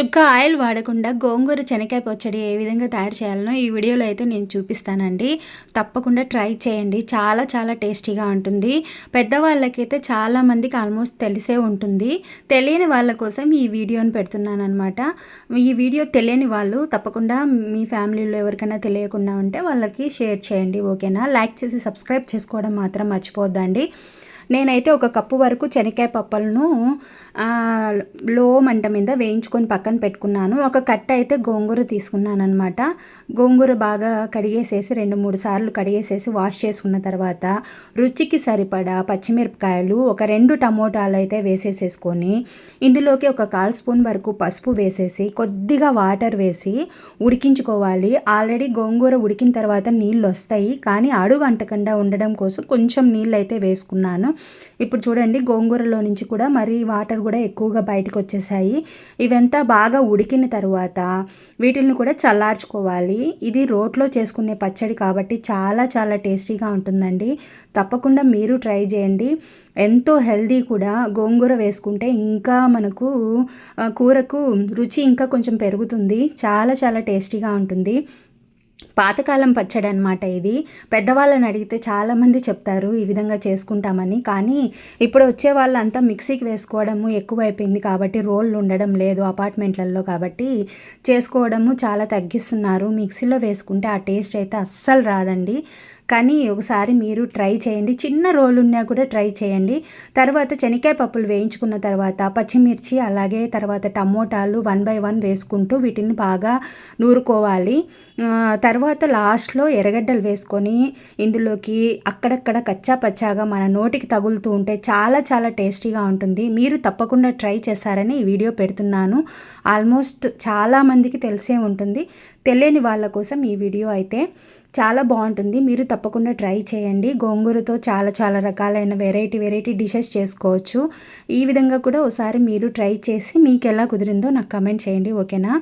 చుక్క ఆయిల్ వాడకుండా గోంగూర శనకాయ పచ్చడి ఏ విధంగా తయారు చేయాలనో ఈ వీడియోలో అయితే నేను చూపిస్తానండి. తప్పకుండా ట్రై చేయండి. చాలా చాలా టేస్టీగా ఉంటుంది. పెద్దవాళ్ళకైతే చాలామందికి ఆల్మోస్ట్ తెలిసే ఉంటుంది. తెలియని వాళ్ళ కోసం ఈ వీడియోని పెడుతున్నాను అనమాట ఈ వీడియో తెలియని వాళ్ళు తప్పకుండా మీ ఫ్యామిలీలో ఎవరికైనా తెలియకుండా ఉంటే వాళ్ళకి షేర్ చేయండి ఓకేనా? లైక్ చేసి సబ్స్క్రైబ్ చేసుకోవడం మాత్రం మర్చిపోద్దండి. నేనైతే ఒక కప్పు వరకు శనక్కాయ పప్పులను లో మంట మీద వేయించుకొని పక్కన పెట్టుకున్నాను. ఒక కట్ట అయితే గోంగూర తీసుకున్నాను అనమాట గోంగూర బాగా కడిగేసేసి రెండు మూడు సార్లు కడిగేసేసి వాష్ చేసుకున్న తర్వాత రుచికి సరిపడా పచ్చిమిరపకాయలు ఒక రెండు టమోటాలు అయితే వేసేసేసుకొని ఇందులోకి ఒక కాల్ స్పూన్ వరకు పసుపు వేసేసి కొద్దిగా వాటర్ వేసి ఉడికించుకోవాలి. ఆల్రెడీ గోంగూర ఉడికిన తర్వాత నీళ్ళు వస్తాయి కానీ అడుగు అంటకుండా ఉండడం కోసం కొంచెం నీళ్ళు అయితే వేసుకున్నాను. ఇప్పుడు చూడండి గోంగూరలో నుంచి కూడా మరి వాటర్ కూడా ఎక్కువగా బయటకు వచ్చేసాయి. ఇవంతా బాగా ఉడికిన తర్వాత వీటిని కూడా చల్లార్చుకోవాలి. ఇది రోట్లో చేసుకునే పచ్చడి కాబట్టి చాలా చాలా టేస్టీగా ఉంటుందండి. తప్పకుండా మీరు ట్రై చేయండి. ఎంతో హెల్దీ కూడా గోంగూర వేసుకుంటే ఇంకా మనకు కూరకు రుచి ఇంకా కొంచెం పెరుగుతుంది. చాలా చాలా టేస్టీగా ఉంటుంది. పాతకాలం పచ్చడి అనమాట ఇది. పెద్దవాళ్ళని అడిగితే చాలామంది చెప్తారు ఈ విధంగా చేసుకుంటామని. కానీ ఇప్పుడు వచ్చే వాళ్ళంతా మిక్సీకి వేసుకోవడము ఎక్కువైపోయింది కాబట్టి రోళ్ళు ఉండడం లేదు అపార్ట్మెంట్లలో కాబట్టి చేసుకోవడము చాలా తగ్గిస్తున్నారు. మిక్సీలో వేసుకుంటే ఆ టేస్ట్ అయితే అస్సలు రాదండి. కానీ ఒకసారి మీరు ట్రై చేయండి. చిన్న రోల్ ఉన్నా కూడా ట్రై చేయండి. తర్వాత శనక్కాయ పప్పులు వేయించుకున్న తర్వాత పచ్చిమిర్చి అలాగే తర్వాత టమోటాలు వన్ బై వన్ వేసుకుంటూ వీటిని బాగా నూరుకోవాలి. తర్వాత లాస్ట్లో ఎర్రగడ్డలు వేసుకొని ఇందులోకి అక్కడక్కడ కచ్చా పచ్చాగా మన నోటికి తగులుతూ ఉంటే చాలా చాలా టేస్టీగా ఉంటుంది. మీరు తప్పకుండా ట్రై చేశారని ఈ వీడియో పెడుతున్నాను. ఆల్మోస్ట్ చాలామందికి తెలిసే ఉంటుంది. తెలియని వాళ్ళ కోసం ఈ వీడియో అయితే చాలా బాగుంటుంది. మీరు తప్పకుండా ట్రై చేయండి. గోంగూరతో చాలా చాలా రకాలైన వెరైటీ వెరైటీ డిషెస్ చేసుకోవచ్చు. ఈ విధంగా కూడా ఒకసారి మీరు ట్రై చేసి మీకు ఎలా కుదిరిందో నాకు కమెంట్ చేయండి ఓకేనా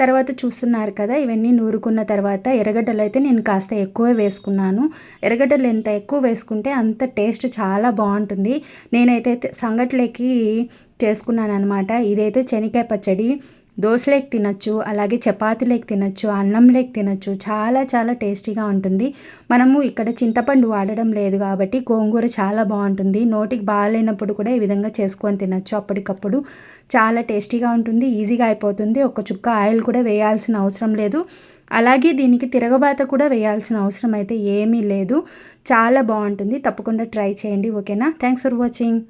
తర్వాత చూస్తున్నారు కదా ఇవన్నీ నూరుకున్న తర్వాత ఎర్రగడ్డలు అయితే నేను కాస్త ఎక్కువే వేసుకున్నాను. ఎర్రగడ్డలు ఎంత ఎక్కువ వేసుకుంటే అంత టేస్ట్ చాలా బాగుంటుంది. నేనైతే సంగట్లేకి చేసుకున్నాను అనమాట ఇదైతే శనక్కాయ పచ్చడి. దోశలేకి తినచ్చు అలాగే చపాతీలేకి తినచ్చు అన్నంలేకి తినచ్చు. చాలా చాలా టేస్టీగా ఉంటుంది. మనము ఇక్కడ చింతపండు వాడడం లేదు కాబట్టి గోంగూర చాలా బాగుంటుంది. నోటికి బాగాలేనప్పుడు కూడా ఈ విధంగా చేసుకొని తినచ్చు. అప్పటికప్పుడు చాలా టేస్టీగా ఉంటుంది ఈజీగా అయిపోతుంది. ఒక చుక్క ఆయిల్ కూడా వేయాల్సిన అవసరం లేదు. అలాగే దీనికి తిరగబాత కూడా వేయాల్సిన అవసరం అయితే ఏమీ లేదు. చాలా బాగుంటుంది. తప్పకుండా ట్రై చేయండి ఓకేనా? Thanks for watching.